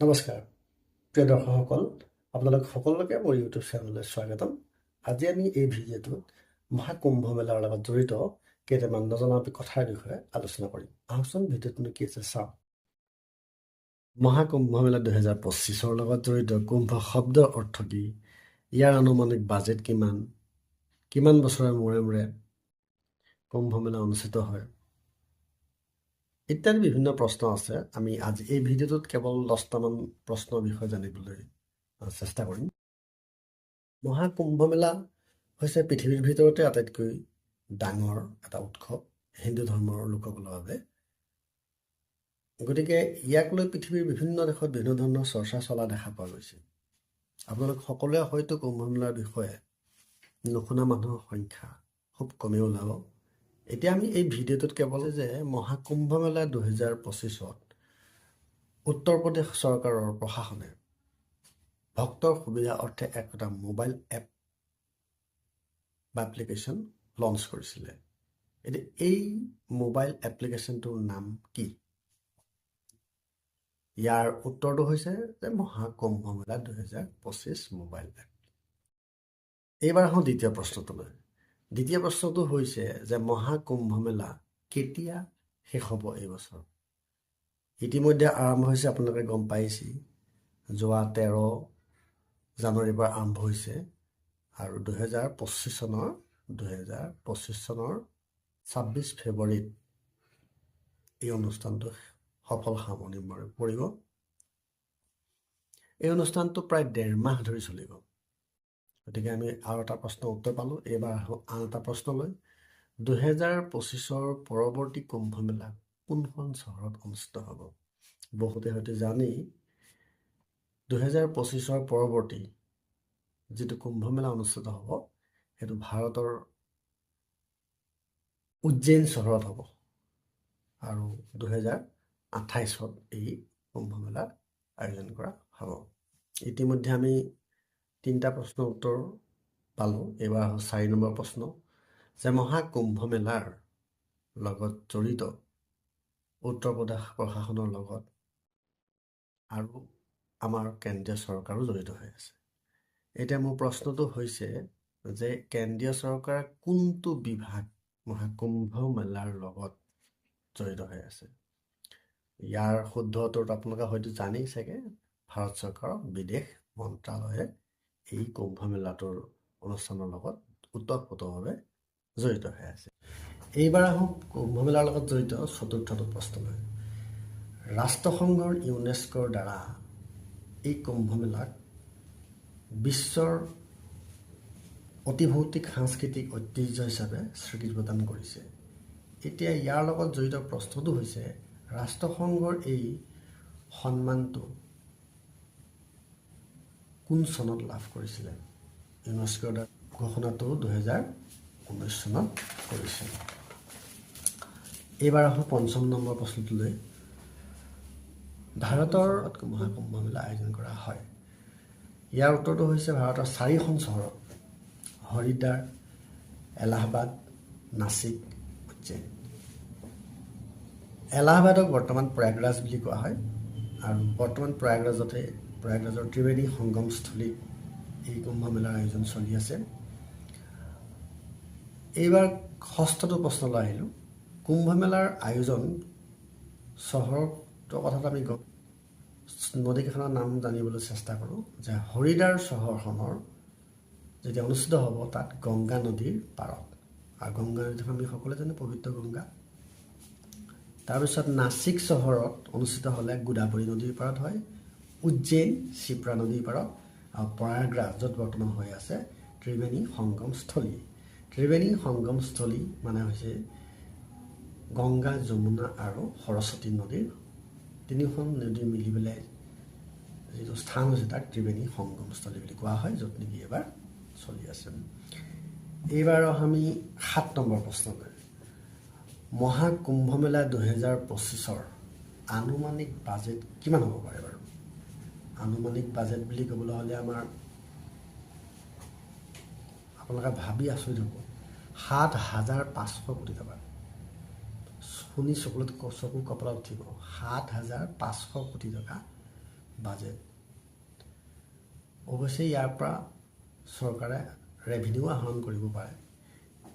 নমস্কাৰ। প্ৰিয় দৰ্শকসকল আপোনালোক সকলোকে মোৰ ইউটিউব চেনেললৈ স্বাগতম। আজি আমি এই ভিডিঅ'টোত মহাকুম্ভ মেলাৰ লগত জড়িত কেইটামান নজনা কথাৰ বিষয়ে আলোচনা কৰিম। আহকচোন ভিডিঅ'টোনো কি আছে চাওঁ। মহাকুম্ভ মেলা দুহেজাৰ পঁচিছৰ লগত জড়িত কুম্ভ শব্দৰ অৰ্থ কি? ইয়াৰ আনুমানিক বাজেট কিমান? কিমান বছৰৰ মূৰে মূৰে কুম্ভ মেলা অনুষ্ঠিত হয়? ইত্যাদি বিভিন্ন প্ৰশ্ন আছে। আমি আজি এই ভিডিঅ'টোত কেৱল দহটামান প্ৰশ্নৰ বিষয়ে জানিবলৈ চেষ্টা কৰিম। মহাকুম্ভ মেলা হৈছে পৃথিৱীৰ ভিতৰতে আটাইতকৈ ডাঙৰ এটা উৎসৱ হিন্দু ধৰ্মৰ লোকসকলৰ বাবে। গতিকে ইয়াক লৈ পৃথিৱীৰ বিভিন্ন দেশত বিভিন্ন ধৰণৰ চৰ্চা চলা দেখা পোৱা গৈছে। আপোনালোক সকলোৱে হয়তো কুম্ভ মেলাৰ বিষয়ে নুশুনা মানুহৰ সংখ্যা খুব কমেই ওলাব। এতিয়া আমি এই ভিডিঅ'টোত কেৱল যে মহাকুম্ভ মেলা দুহেজাৰ পঁচিছত উত্তৰ প্ৰদেশ চৰকাৰৰ প্ৰশাসনে ভক্তৰ সুবিধা অৰ্থে একোটা মোবাইল এপ বা এপ্লিকেশ্যন লঞ্চ কৰিছিলে। এতিয়া এই মোবাইল এপ্লিকেশ্যনটোৰ নাম কি? ইয়াৰ উত্তৰটো হৈছে যে মহাকুম্ভ মেলা দুহেজাৰ পঁচিছ মোবাইল এপ এইবাৰ আহোঁ দ্বিতীয় প্ৰশ্নটোলৈ। দ্বিতীয় প্ৰশ্নটো হৈছে যে মহাকুম্ভ মেলা কেতিয়া শেষ হ'ব এই বছৰ? ইতিমধ্যে আৰম্ভ হৈছে আপোনালোকে গম পাইছেই। যোৱা তেৰ জানুৱাৰীৰ পৰা আৰম্ভ হৈছে আৰু দুহেজাৰ পঁচিছ চনৰ দুহেজাৰ পঁচিছ চনৰ ছাব্বিছ ফেব্ৰুৱাৰীত এই অনুষ্ঠানটো সফল সামৰণি মৰি- পৰিব। এই অনুষ্ঠানটো প্ৰায় ডেৰ মাহ ধৰি চলিব। গতিকে আমি আৰু এটা প্ৰশ্নৰ উত্তৰ পালোঁ এইবাৰ আহোঁ আন এটা প্ৰশ্নলৈ। দুহেজাৰ পঁচিছৰ পৰৱৰ্তী কুম্ভ মেলা কোনখন চহৰত অনুষ্ঠিত হ'ব? বহুতে হয়তো জানেই দুহেজাৰ পঁচিছৰ পৰৱৰ্তী যিটো কুম্ভ মেলা অনুষ্ঠিত হ'ব সেইটো ভাৰতৰ উজ্জৈন চহৰত হ'ব। আৰু দুহেজাৰ আঠাইছত এই কুম্ভ মেলাৰ আয়োজন কৰা হ'ব। ইতিমধ্যে আমি তিনিটা প্ৰশ্নৰ উত্তৰ পালোঁ। এইবাৰ আহোঁ চাৰি নম্বৰ প্ৰশ্ন যে মহাকুম্ভ মেলাৰ লগত জড়িত উত্তৰ প্ৰদেশ প্ৰশাসনৰ লগত আৰু আমাৰ কেন্দ্ৰীয় চৰকাৰো জড়িত হৈ আছে। এতিয়া মোৰ প্ৰশ্নটো হৈছে যে কেন্দ্ৰীয় চৰকাৰ কোনটো বিভাগ মহাকুম্ভ মেলাৰ লগত জড়িত হৈ আছে? ইয়াৰ শুদ্ধ উত্তৰটো আপোনালোকে হয়তো জানেই চাগে। ভাৰত চৰকাৰৰ বিদেশ মন্ত্ৰালয়ে এই কুম্ভ মেলাটোৰ অনুষ্ঠানৰ লগত ওতঃপ্ৰোতভাৱে জড়িত হৈ আছে। এইবাৰ আহোঁ কুম্ভ মেলাৰ লগত জড়িত চতুৰ্থটো প্ৰশ্নলৈ। ৰাষ্ট্ৰসংঘৰ ইউনেস্কোৰ দ্বাৰা এই কুম্ভ মেলাক বিশ্বৰ অতিভৌতিক সাংস্কৃতিক ঐতিহ্য হিচাপে স্বীকৃতি প্ৰদান কৰিছে। এতিয়া ইয়াৰ লগত জড়িত প্ৰশ্নটো হৈছে, ৰাষ্ট্ৰসংঘৰ এই সন্মানটো কোন চনত লাভ কৰিছিলে? ইউনেস্কোৰ ঘোষণাটো দুহেজাৰ ঊনৈছ চনত কৰিছিল। এইবাৰ আহোঁ পঞ্চম নম্বৰ প্ৰশ্নটোলৈ ভাৰতৰ মহাকুম্ভ মেলা আয়োজন কৰা হয়। ইয়াৰ উত্তৰটো হৈছে ভাৰতৰ চাৰিখন চহৰত, হৰিদ্বাৰ, এলাহাবাদ, নাছিক উজ্জৈন এলাহাবাদক বৰ্তমান প্ৰয়াগৰাজ বুলি কোৱা হয় আৰু বৰ্তমান প্ৰয়াগৰাজতে প্ৰয়াগৰাজৰ ত্ৰিবেণী সংগমস্থলীত এই কুম্ভ মেলাৰ আয়োজন চলি আছে। এইবাৰ ষষ্ঠটো প্ৰশ্নলৈ আহিলোঁ। কুম্ভ মেলাৰ আয়োজন চহৰটোৰ কথাত আমি নদীকেইখনৰ নাম জানিবলৈ চেষ্টা কৰোঁ যে হৰিদ্বাৰ চহৰখনৰ যেতিয়া অনুষ্ঠিত হ'ব তাত গংগা নদীৰ পাৰত। আৰু গংগা নদীখন আমি সকলোৱে জানো পবিত্ৰ গংগা। তাৰপিছত নাছিক চহৰত অনুষ্ঠিত হ'লে গোদাবৰী নদীৰ পাৰত হয়। উজ্জৈন শিপ্ৰা নদীৰ পাৰত প্ৰয়াগৰাজ য'ত বৰ্তমান হৈ আছে ত্ৰিবেণী সংগমস্থলী। ত্ৰিবেণী সংগমস্থলী মানে হৈছে গংগা, যমুনা আৰু সৰস্বতী নদীৰ তিনিখন নদী মিলি পেলাই যিটো স্থান হৈছে তাক ত্ৰিবেণী সংগমস্থলী বুলি কোৱা হয়, য'ত নেকি এইবাৰ চলি আছে। এইবাৰ আমি সাত নম্বৰ প্ৰশ্নলৈ মহাকুম্ভ মেলা দুহেজাৰ পঁচিছৰ আনুমানিক বাজেট কিমান হ'ব পাৰে বাৰু? আনুমানিক বাজেট বুলি ক'বলৈ হ'লে আমাৰ আপোনালোকে ভাবি আচৰিত হ'ব। সাত হাজাৰ পাঁচশো কোটি টকা। শুনি চকুলত চকু কপালত উঠিব। সাত হাজাৰ পাঁচশো কোটি টকা বাজেট। অৱশ্যে, ইয়াৰ পৰা চৰকাৰে ৰেভিনিউ আহৰণ কৰিব পাৰে।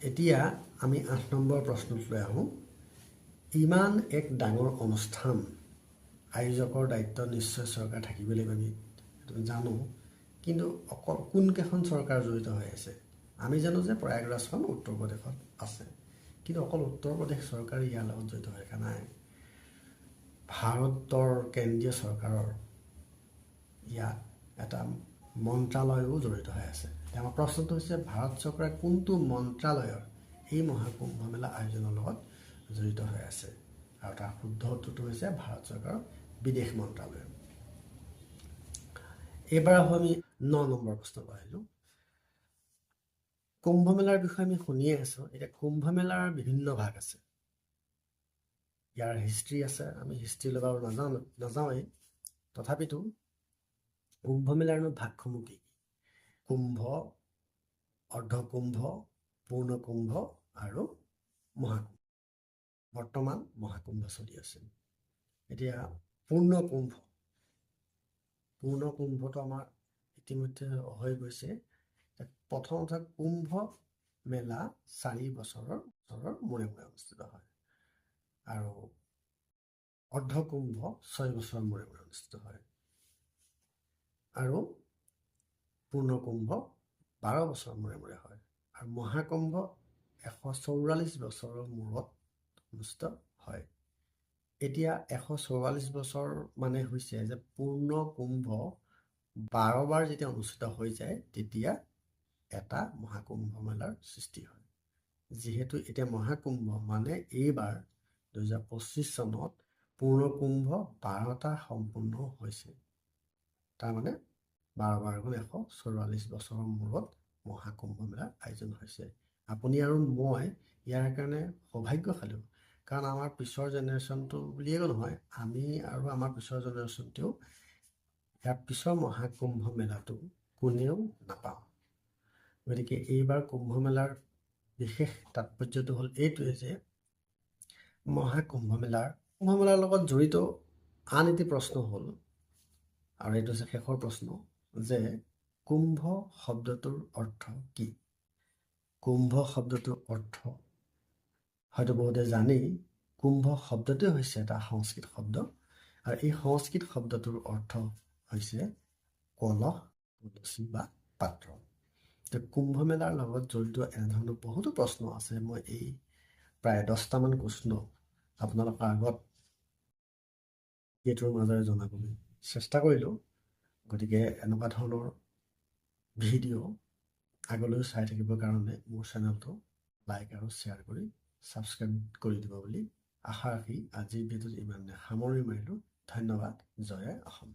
এতিয়া আমি আঠ নম্বৰ প্ৰশ্নটোলৈ আহোঁ। ইমান এক ডাঙৰ অনুষ্ঠান আয়োজকৰ দায়িত্ব নিশ্চয় চৰকাৰ থাকিব লাগিব আমি জানো। কিন্তু অকল কোনকেইখন চৰকাৰ জড়িত হৈ আছে? আমি জানো যে প্ৰয়াগৰাজখন উত্তৰ প্ৰদেশত আছে। কিন্তু অকল উত্তৰ প্ৰদেশ চৰকাৰ ইয়াৰ লগত জড়িত হৈ থকা নাই। ভাৰতৰ কেন্দ্ৰীয় চৰকাৰৰ ইয়াত এটা মন্ত্ৰালয়ো জড়িত হৈ আছে। আমাৰ প্ৰশ্নটো হৈছে ভাৰত চৰকাৰে কোনটো মন্ত্ৰালয়ৰ এই মহাকুম্ভ মেলা আয়োজনৰ লগত জড়িত হৈ আছে? আৰু তাৰ শুদ্ধ উত্তৰটো হৈছে ভাৰত চৰকাৰৰ বিদেশ মন্ত্ৰালয় এইবাৰ আহোঁ আমি ন নম্বৰ প্ৰশ্নলৈ আহিলোঁ। কুম্ভ মেলাৰ বিষয়ে আমি শুনিয়ে আছোঁ। এতিয়া কুম্ভ মেলাৰ বিভিন্ন ভাগ আছে। ইয়াৰ হিষ্ট্ৰী আছে। আমি হিষ্ট্ৰীলৈ বাৰু নাজানো নাযাওঁৱেই। তথাপিতো কুম্ভ মেলাৰনো ভাগসমূহ কি? কুম্ভ অৰ্ধকুম্ভ পূৰ্ণকুম্ভ আৰু মহাকুম্ভ। বৰ্তমান মহাকুম্ভ চলি আছে। এতিয়া পূৰ্ণকুম্ভ। পূৰ্ণকুম্ভটো আমাৰ ইতিমধ্যে হৈ গৈছে। প্ৰথম কথা কুম্ভ মেলা চাৰি বছৰৰ বছৰৰ মূৰে মূৰে অনুষ্ঠিত হয়। আৰু অৰ্ধকুম্ভ ছয় বছৰৰ মূৰে মূৰে অনুষ্ঠিত হয়। আৰু পূৰ্ণকুম্ভ বাৰ বছৰৰ মূৰে মূৰে হয়। আৰু মহাকুম্ভ এশ চৌৰাল্লিছ বছৰৰ মূৰত অনুষ্ঠিত হয়। এতিয়া এশ চৌৰাল্লিছ বছৰ মানে হৈছে যে পূৰ্ণ কুম্ভ বাৰবাৰ যেতিয়া অনুষ্ঠিত হৈ যায় তেতিয়া এটা মহাকুম্ভ মেলাৰ সৃষ্টি হয়। যিহেতু এতিয়া মহাকুম্ভ মানে এইবাৰ দুহেজাৰ পঁচিছ চনত পূৰ্ণকুম্ভ বাৰটা সম্পূৰ্ণ হৈছে। তাৰমানে বাৰ বাৰ গুণ এশ চৌৰাল্লিছ বছৰৰ মূৰত মহাকুম্ভ মেলাৰ আয়োজন হৈছে। আপুনি আৰু মই ইয়াৰ কাৰণে সৌভাগ্যশালী কাৰণ আমাৰ পিছৰ জেনেৰেশ্যনটো বুলিয়েই নহয় আমি আৰু আমাৰ পিছৰ জেনেৰেশ্যনটোৱেও ইয়াৰ পিছৰ মহাকুম্ভ মেলাটো কোনেও নাপাওঁ। গতিকে এইবাৰ কুম্ভ মেলাৰ বিশেষ তাৎপৰ্যটো হ'ল এইটোৱে যে মহাকুম্ভ মেলাৰ কুম্ভ মেলাৰ লগত জড়িত আন এটি প্ৰশ্ন হ'ল আৰু এইটো হৈছে শেষৰ প্ৰশ্ন যে কুম্ভ শব্দটোৰ অৰ্থ কি? কুম্ভ শব্দটোৰ অৰ্থ হয়তো বহুতে জানেই কুম্ভ শব্দটোৱে হৈছে এটা সংস্কৃত শব্দ। আৰু এই সংস্কৃত শব্দটোৰ অৰ্থ হৈছে কলহ কলচী বা পাত্ৰ। কুম্ভ মেলাৰ লগত জড়িত এনেধৰণৰ বহুতো প্ৰশ্ন আছে। মই এই প্ৰায় দহটামান প্ৰশ্ন আপোনালোকৰ আগত এইটোৰ মাজেৰে জনাবলৈ চেষ্টা কৰিলোঁ। গতিকে এনেকুৱা ধৰণৰ ভিডিঅ' আগলৈও চাই থাকিবৰ কাৰণে মোৰ চেনেলটো লাইক আৰু শ্বেয়াৰ কৰি ছাবস্ক্ৰাইব কৰি দিব বুলি। আশা ৰাখি আজিৰ ভিডিঅ'ত ইমানে সামৰি মাৰিলোঁ। ধন্যবাদ। জয় অসম।